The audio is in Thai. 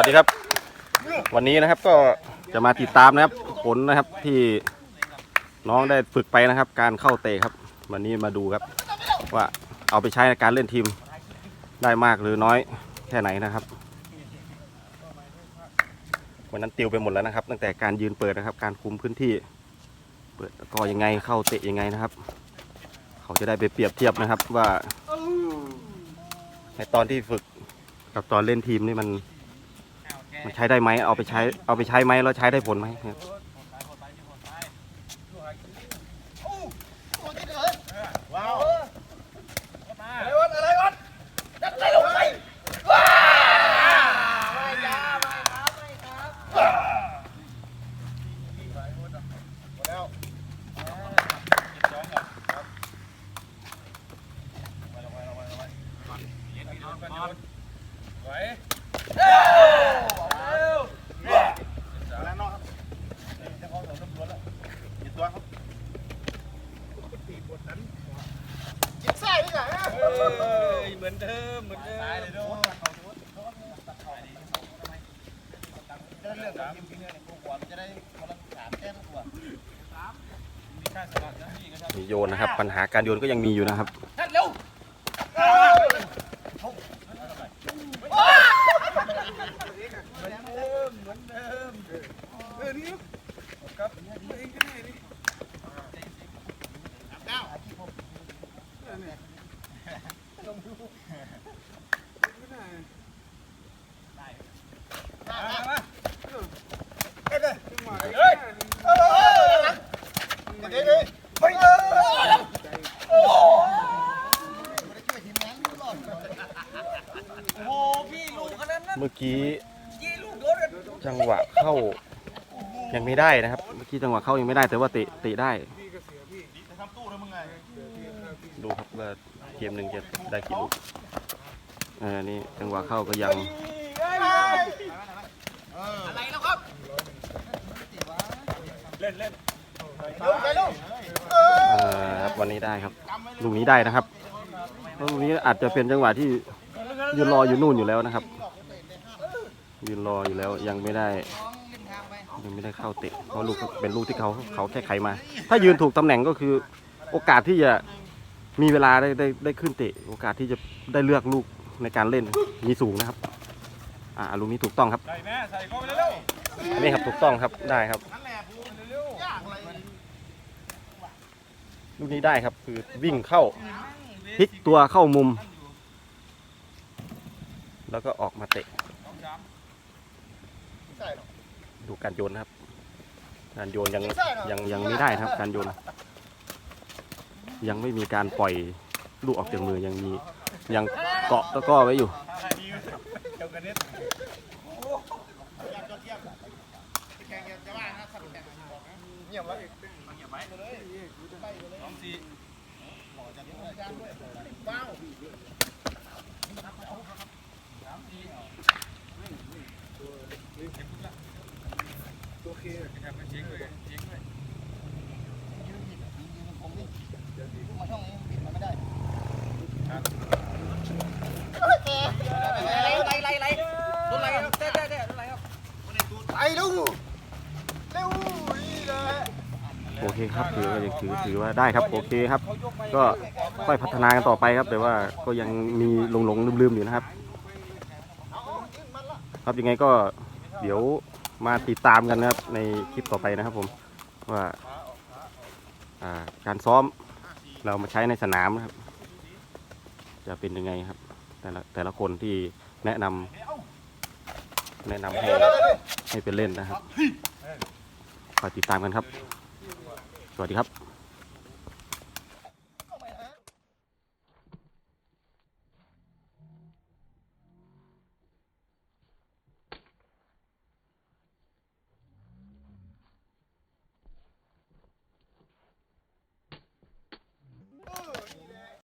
วัสดีครับ วันนี้นะครับก็จะมาติดตามนะครับ ผลนะครับที่น้องได้ฝึกไปนะครับ การเข้าเตะครับ วันนี้มาดูครับ ว่าเอาไปใช้ในการเล่นทีมได้มากหรือน้อยแค่ไหนนะครับวันนั้นติวไปหมดแล้วนะครับ ตั้งแต่การยืนเปิดนะครับ การคุมพื้นที่ เปิดแล้วก็ยังไงเข้าเตะยังไงนะครับ เขาจะได้ไปเปรียบเทียบนะครับว่า ในตอนที่ฝึกกับตอนเล่นทีมนี่มัน มันใช้ได้ไหมเอาไปใช้เอาไปใช้ไหมแล้วใช้ได้ผลไหมครับ เหมือนเดิมเหมือนเดิมตายเลยด้วยเรื่องการกินกินเนี่ยพวกหัวมันจะได้คนละสามแก้ทุกตัวมีค่าสลัดนะพี่ก็มีโยนนะครับ ปัญหาการโยนก็ยังมีอยู่นะครับท่านเร็วเหมือนเดิมเออนี่ครับเองก็ได้นี่เก้ามาเฮ้ยเฮ้ยเดี๋ยวเดี๋ยวเฮ้ย โอ้พี่ลูกขนาดนั้นเมื่อกี้ยี่ลูกโดนกันจังหวะเข้ายังไม่ได้นะครับ เมื่อกี้จังหวะเข้ายังไม่ได้แต่ว่าเตะเตะได้ จะทำตู้แล้วมึงไง ดูครับว่าเกมหนึ่งจะได้กี่ลูกเออนี่จังหวะเข้าก็ยังอะไรแล้วครับเล่นเล่นลูกไปลูกเออครับวันนี้ได้ครับลูกนี้ได้นะครับเพราะลูกนี้อาจจะเป็นจังหวะที่ยืนรออยู่นู่นอยู่แล้วนะครับยืนรออยู่แล้วยังไม่ได้ยังไม่ได้เข้าเตะเพราะลูกเป็นลูกที่เขาเขาแค่ไขมา ถ้ายืนถูกตำแหน่งก็คือ โอกาสที่จะมีเวลาได้ได้ได้ขึ้นเตะ โอกาสที่จะได้เลือกลูกในการเล่นมีสูงนะครับ อ่าลูกนี้ถูกต้องครับใส่แม่ใส่เข้าไปเร็วอันนี้ครับถูกต้องครับได้ครับนั่นแหละพูดเร็วยากอะไรลูกนี้ได้ครับ คือวิ่งเข้าพลิกตัวเข้ามุม แล้วก็ออกมาเตะดูการโยนนะครับ การโยนยังยังยังไม่ได้นะครับ การโยน ยังไม่มีการปล่อยลูกออกจากมือยังมียังเกาะตะก้อไว้อยู่เจ้ากันนิดแข่งจะว่านะสัตว์แข่งเงียบไว้เงียบไว้เลยสองสี่ว้าว ไล่ไล่ไล่รถไล่ครับเต้เต้เต้รถไล่ครับไปลูกเร็วนี่เลย โอเคครับถือว่าถือถือว่าได้ครับโอเคครับ ก็ค่อยพัฒนากันต่อไปครับ แต่ว่าก็ยังมีหลงหลงลืมๆอยู่นะครับ ครับยังไงก็เดี๋ยวมาติดตามกันนะครับในคลิปต่อไปนะครับผมว่าการซ้อมเรามาใช้ในสนามนะครับ จะเป็นยังไงครับ แต่ละแต่ละคนที่แนะนำแนะนำให้ให้ไปเล่นนะครับคอยติดตามกันครับ สวัสดีครับ